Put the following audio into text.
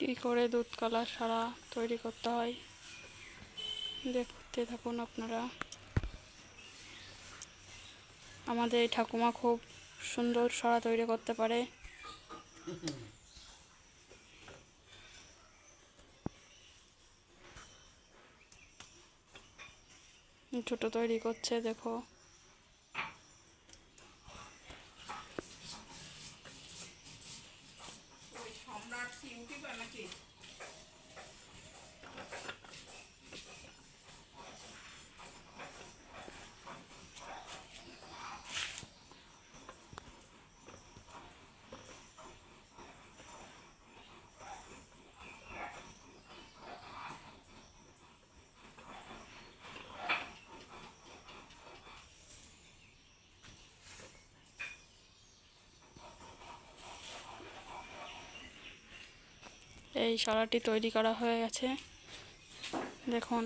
কী করে দুধ কলার সারা তৈরি করতে হয়? দেখতে থাকুন আপনারা। আমাদের এই ঠাকুমা খুব সুন্দর সরা তৈরি করতে পারে। ছোট তৈরি করছে, দেখো। সম্রাট সিমটি বা নাকি এই সরাটি তৈরি করা হয়ে গেছে। দেখুন।